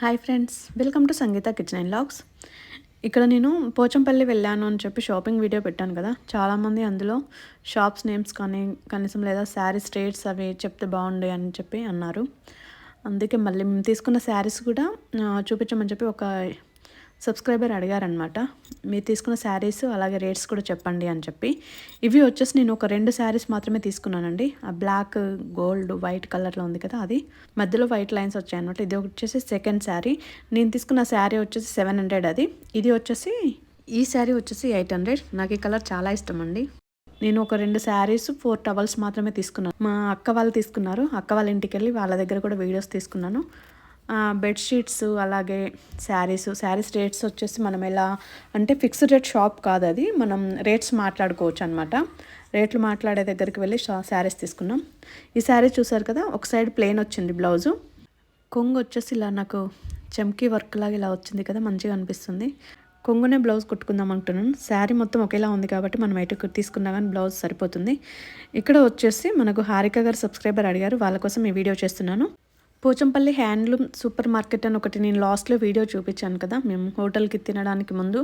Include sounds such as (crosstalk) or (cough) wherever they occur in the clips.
Hi friends welcome to Sangeetha kitchen and logs ఇక్కడ నేను పోచంపల్లి వెళ్ళాను అని చెప్పి షాపింగ్ వీడియో పెట్టాను కదా. చాలామంది అందులో షాప్స్ నేమ్స్ కానీ కనీసం లేదా శారీస్ రేట్స్ అవి చెప్తే బాగుండే అని చెప్పి అన్నారు. అందుకే మళ్ళీ మేము తీసుకున్న శారీస్ కూడా చూపించమని చెప్పి ఒక సబ్స్క్రైబర్ అడిగారనమాట మీరు తీసుకున్న శారీస్ అలాగే రేట్స్ కూడా చెప్పండి అని చెప్పి. ఇవి వచ్చేసి నేను ఒక రెండు శారీస్ మాత్రమే తీసుకున్నానండి. ఆ బ్లాక్ గోల్డ్ వైట్ కలర్లో ఉంది కదా అది. మధ్యలో వైట్ లైన్స్ వచ్చాయన్నమాట. ఇది వచ్చేసి సెకండ్ శారీ. నేను తీసుకున్న శారీ వచ్చేసి సెవెన్ హండ్రెడ్ అది. ఇది వచ్చేసి ఈ శారీ వచ్చేసి ఎయిట్ హండ్రెడ్. నాకు ఈ కలర్ చాలా ఇష్టం అండి నేను ఒక రెండు శారీస్ ఫోర్ టవల్స్ మాత్రమే తీసుకున్నాను. మా అక్క వాళ్ళు తీసుకున్నారు. అక్క వాళ్ళ ఇంటికి వెళ్ళి వాళ్ళ దగ్గర కూడా వీడియోస్ తీసుకున్నాను. బెడ్షీట్స్ అలాగే శారీస్ శారీస్ రేట్స్ వచ్చేసి మనం ఎలా అంటే ఫిక్స్డ్ రేట్ షాప్ కాదు అది. మనం రేట్స్ మాట్లాడుకోవచ్చు అనమాట రేట్లు మాట్లాడే దగ్గరికి వెళ్ళి శారీస్ తీసుకున్నాం ఈ శారీ చూసారు కదా ఒక సైడ్ ప్లెయిన్ వచ్చింది బ్లౌజు. కొంగు వచ్చేసి ఇలా నాకు చమ్కీ వర్క్ లాగా ఇలా వచ్చింది కదా మంచిగా అనిపిస్తుంది. కొంగునే బ్లౌజ్ కుట్టుకుందాం అంటున్నాను శారీ మొత్తం ఒకేలా ఉంది కాబట్టి మనం ఎటు తీసుకున్నా కానీ బ్లౌజ్ సరిపోతుంది. ఇక్కడ వచ్చేసి మనకు హారిక గారు సబ్స్క్రైబర్ అడిగారు వాళ్ళ కోసం ఈ వీడియో చేస్తున్నాను. పోచంపల్లి హ్యాండ్లూమ్ సూపర్ మార్కెట్ అని ఒకటి నేను లాస్ట్లో వీడియో చూపించాను కదా మేము హోటల్కి తినడానికి ముందు.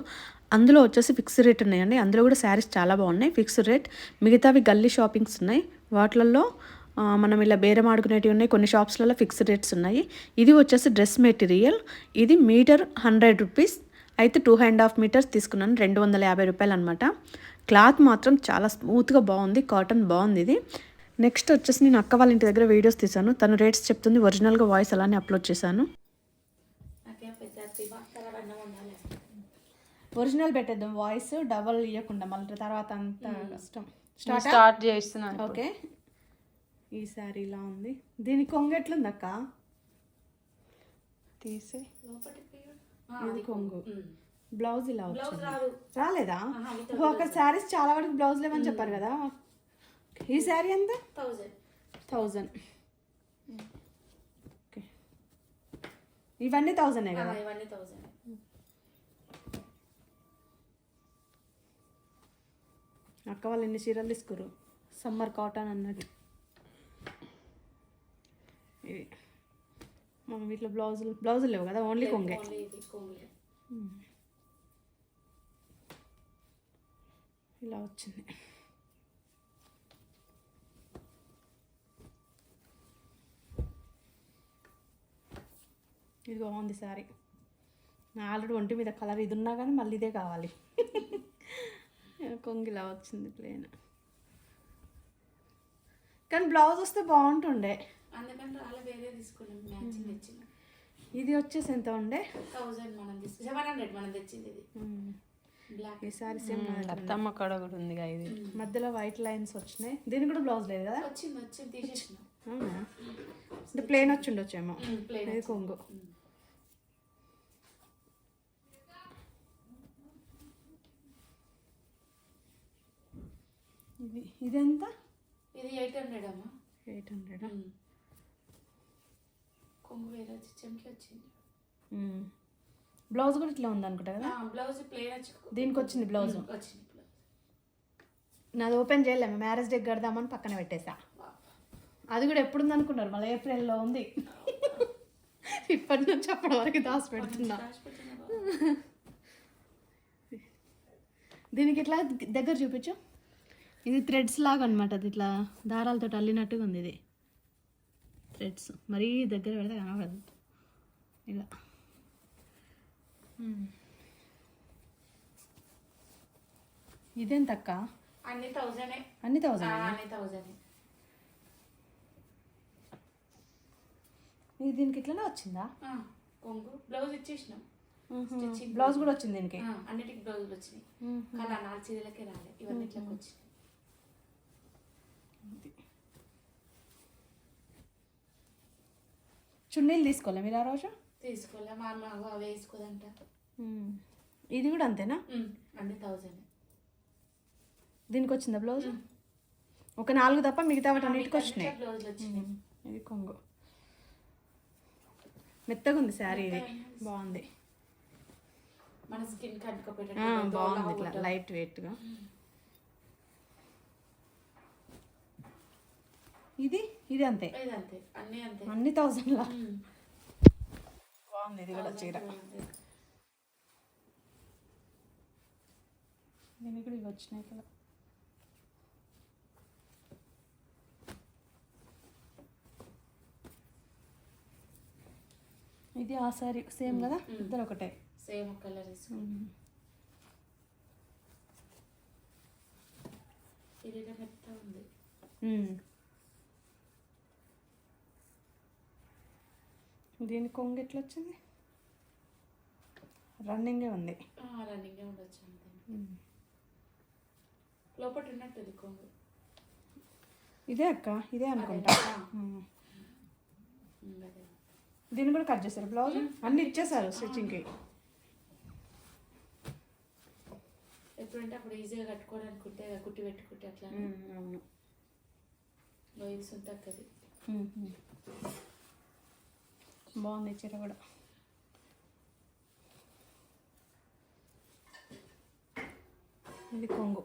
అందులో వచ్చేసి ఫిక్స్డ్ రేట్ ఉన్నాయండి. అందులో కూడా శారీస్ చాలా బాగున్నాయి. Fixed rate. మిగతావి గల్లీ షాపింగ్స్ ఉన్నాయి. వాటిలలో మనం ఇలా బేరం ఆడుకునేటివి ఉన్నాయి. కొన్ని షాప్స్లలో ఫిక్స్డ్ రేట్స్ ఉన్నాయి. ఇది వచ్చేసి డ్రెస్ మెటీరియల్. ఇది మీటర్ హండ్రెడ్ రూపీస్. అయితే టూ అండ్ హాఫ్ మీటర్స్ తీసుకున్నాను. రెండు వందల యాభై రూపాయలు అనమాట క్లాత్ మాత్రం చాలా స్మూత్గా బాగుంది. కాటన్ బాగుంది ఇది. నెక్స్ట్ వచ్చేసి నేను అక్క వాళ్ళ ఇంటి దగ్గర వీడియోస్ తీసాను తను రేట్స్ చెప్తుంది ఒరిజినల్గా వాయిస్ అలానే అప్లోడ్ చేశాను. ఒరిజినల్ పెట్టేద్దాం. వాయిస్ డబల్ ఇవ్వకుండా మళ్ళీ తర్వాత అంత కష్టం. స్టార్ట్? చేస్తున్నాను ఓకే. ఈ సారీ ఇలా ఉంది. దీని కొంగు ఎట్లుంది అక్క? తీసి. ఇది కొంగు. బ్లౌజ్ ఇలా వచ్చింది. రాలేదా? ఒక శారీస్ చాలా వరకు బ్లౌజ్ లేవని చెప్పారు కదా. ఈ శారీ ఎంత థౌజండ్ ఓకే ఇవన్నీ థౌజండే కదా ఇవన్నీ థౌసండ్ అక్క వాళ్ళు ఎన్ని చీరలు తీసుకురు సమ్మర్ కాటన్ అన్నట్టు ఇది మనం వీటిలో బ్లౌజులు బ్లౌజులు లేవు కదా ఓన్లీ కొంగే ఇలా వచ్చింది ఇది బాగుంది సారీ నా ఆల్రెడీ ఒంటి మీద కలర్ ఇది ఉన్నా కానీ మళ్ళీ ఇదే కావాలి. (laughs) కొంగిలా వచ్చింది ప్లేన్. కానీ బ్లౌజ్ వస్తే బాగుంటుండే. అందుకని రాలే వేరే తీసుకున్నాం మ్యాచింగ్ తెచ్చిన. ఇది వచ్చేసి ఎంత ఉండే? థౌసండ్ మనం తీసుకు సెవెన్ హండ్రెడ్ మనం తెచ్చింది ఇది. బ్లాక్. ఈ సారీ సేమ్ అత్తమ్మ కడ కూడా ఉంది ఇది. మధ్యలో వైట్ లైన్స్ వచ్చినాయి. దీనికి కూడా బ్లౌజ్ లేదు కదా? అంటే ప్లేన్ వచ్చి ఉండొచ్చేమో. ప్లేన్ ఇది కొంగు. ఇది ఇదెంత? ఇది ఎయిట్ హండ్రెడ్ అమ్మా. ఎయిట్ హండ్రెడ్ కొంగు వేరే చెంకి వచ్చింది. బ్లౌజ్ కూడా ఇట్లా ఉంది అనుకుంటా కదా బ్లౌజ్ ప్లేన్ వచ్చి దీనికి వచ్చింది బ్లౌజ్. వచ్చింది నాది ఓపెన్ చేయలేము మ్యారేజ్ డే కడదామని పక్కన పెట్టేసా. అది కూడా ఎప్పుడు ఉంది అనుకున్నారు మళ్ళీ ఏప్రిల్లో ఉంది. ఇప్పటి నుంచి అప్పటి వరకు దాచి పెడుతున్నా. దీనికి ఇట్లా దగ్గర చూపించు? ఇది థ్రెడ్స్ లాగా అనమాట అది ఇట్లా దారాలతో అల్లినట్టుగా ఉంది ఇది. థ్రెడ్స్ మరీ దగ్గర పెడితే కనబడదు ఇలా. ఇదేంత అక్క అన్ని థౌసండే అన్ని థౌసండ్ అన్ని ఇది దీనికి ఇట్లనే వచ్చిందా? కొంగు. బ్లౌజ్ ఇచ్చేసినాం. బ్లౌజ్ కూడా వచ్చింది దీనికి? ఆ, అన్నిటికి బ్లౌజులు వచ్చినాయి. కానీ ఆ నాలుగు చీరలకే రాలే. ఇవన్నీ ఇట్లకి వచ్చినాయి చున్నీలు తీసుకోలే మీరు ఆ రోజు? తీసుకోలే మా అమ్మ అవి వేసుకోదంట. ఇది కూడా అంతేనా? అన్ని థౌసండ్ దీనికి వచ్చిందా బ్లౌజ్ ఒక నాలుగు తప్ప మిగతా వాటి అన్నిటికి వచ్చినాయి. ఇది కొంగు. మెత్తగా ఉంది శారీ ఇది. బాగుంది. మన స్కిన్ బాగుంది ఇట్లా లైట్ వెయిట్గా. ఇది? ఇది అంతే ఇది అంతే అన్ని అంతే. అన్ని థౌసండ్లా ఉమ్. బాగుంది ఇది కూడా చీర. దీనికి కూడా ఇవి వచ్చినాయి కదా. ఇది ఆ సారీ సేమ్ కదా? ఇద్దరు ఒకటే. సేమ్ కలర్ ఇది మెత్త ఉంది. దీని కొంగు ఎట్లా వచ్చింది రన్నింగే ఉంది. రన్నింగ్ ఉండొచ్చు అంతే. లోపల ఉన్నట్టుంది కొంగు. ఇదే అక్క ఇదే అనుకుంటా. దీన్ని కూడా కట్ చేశారు బ్లౌజ్? అన్ని ఇచ్చేసారు స్టిచ్చింగ్కి. ఎప్పుడంటే అప్పుడు ఈజీగా కట్టుకోవడానికి కుట్టే కుట్టి పెట్టుకుంటే అట్లా అవును. ఇది సొంత. బాగుంది చీర కూడా. ఇది కొంగు.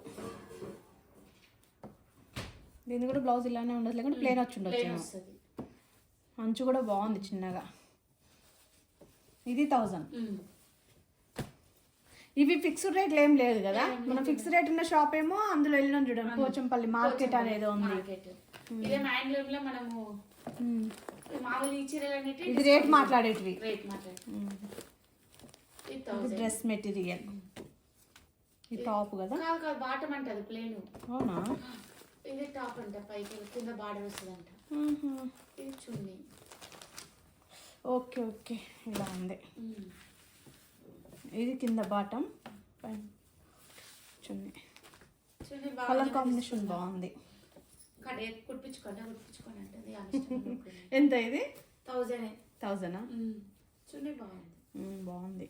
దీని కూడా బ్లౌజ్ ఇలానే ఉండదు లేకుంటే ప్లేన్ వచ్చి ఉండొచ్చు అంచు కూడా బాగుంది చిన్నగా. ఇది థౌజండ్ ఇవి ఫిక్స్డ్ రేట్లు ఏం లేదు కదా? మన ఫిక్స్డ్ రేట్ ఉన్న షాప్ ఏమో అందులో వెళ్ళినాం చూడండి పోచంపల్లి మార్కెట్ అనేది ఉంది. ఇదే మనము. మామూలు ఈ ఇది రేట్ మాట్లాడేటివి. రేట్ మాట్లాడు డ్రెస్ మెటీరియల్ ఈ టాప్ కదా? కాదు కాదు బాటం అంట అది ప్లేన్ అవునా? ఇది టాప్ అంట పైకి కింద బార్డర్ వస్తుంది అంట. ఇది చున్నీ. Okay okay. ఇలా ఉంది. ఇది కింద బాటం పైన చున్నీ. కలర్ కాంబినేషన్ బాగుంది. కడే కుట్టించుకోండి కుట్టించుకోండి అంటే అది ఆమె ఇష్టం (laughs) ఎంత ఇది? థౌజండ్ థౌజండా? చున్నీ బాగుంది. బాగుంది.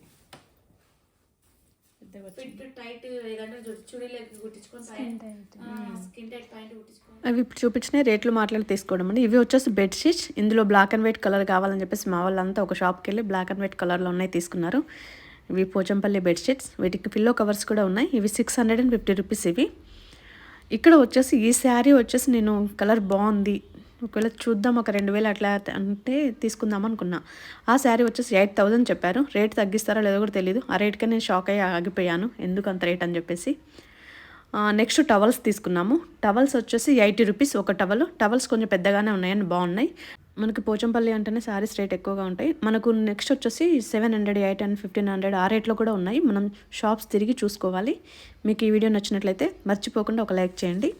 అవి ఇప్పుడు చూపించిన రేట్లు మాట్లాడి తీసుకోవడం అండి. ఇవి వచ్చేసి బెడ్షీట్స్ ఇందులో బ్లాక్ అండ్ వైట్ కలర్ కావాలని చెప్పేసి మా వాళ్ళంతా ఒక షాప్కి వెళ్ళి బ్లాక్ అండ్ వైట్ కలర్లో ఉన్నాయి తీసుకున్నారు. ఇవి పోచంపల్లి బెడ్షీట్స్ వీటికి పిల్లో కవర్స్ కూడా ఉన్నాయి. ఇవి six hundred and fifty rupees ఇవి. ఇక్కడ వచ్చేసి ఈ శారీ వచ్చేసి నేను కలర్ బాగుంది. ఒకవేళ చూద్దాం ఒక రెండు వేలు అట్లా అంటే తీసుకుందాం అనుకున్నా. ఆ శారీ వచ్చేసి ఎయిట్ థౌజండ్ చెప్పారు. రేట్ తగ్గిస్తారో లేదో కూడా తెలియదు ఆ రేట్కే నేను షాక్ అయ్యి ఆగిపోయాను. ఎందుకు అంత రేట్ అని చెప్పేసి. నెక్స్ట్ టవల్స్ తీసుకున్నాము. టవల్స్ వచ్చేసి ఎయిటీ రూపీస్ ఒక టవల్ టవల్స్ కొంచెం పెద్దగానే ఉన్నాయని బాగున్నాయి. మనకి పోచంపల్లి అంటేనే శారీస్ రేట్ ఎక్కువగా ఉంటాయి. మనకు నెక్స్ట్ వచ్చేసి seven hundred eight and fifteen hundred ఆ రేట్లో కూడా ఉన్నాయి. మనం షాప్స్ తిరిగి చూసుకోవాలి. మీకు ఈ వీడియో నచ్చినట్లయితే మర్చిపోకుండా ఒక లైక్ చేయండి.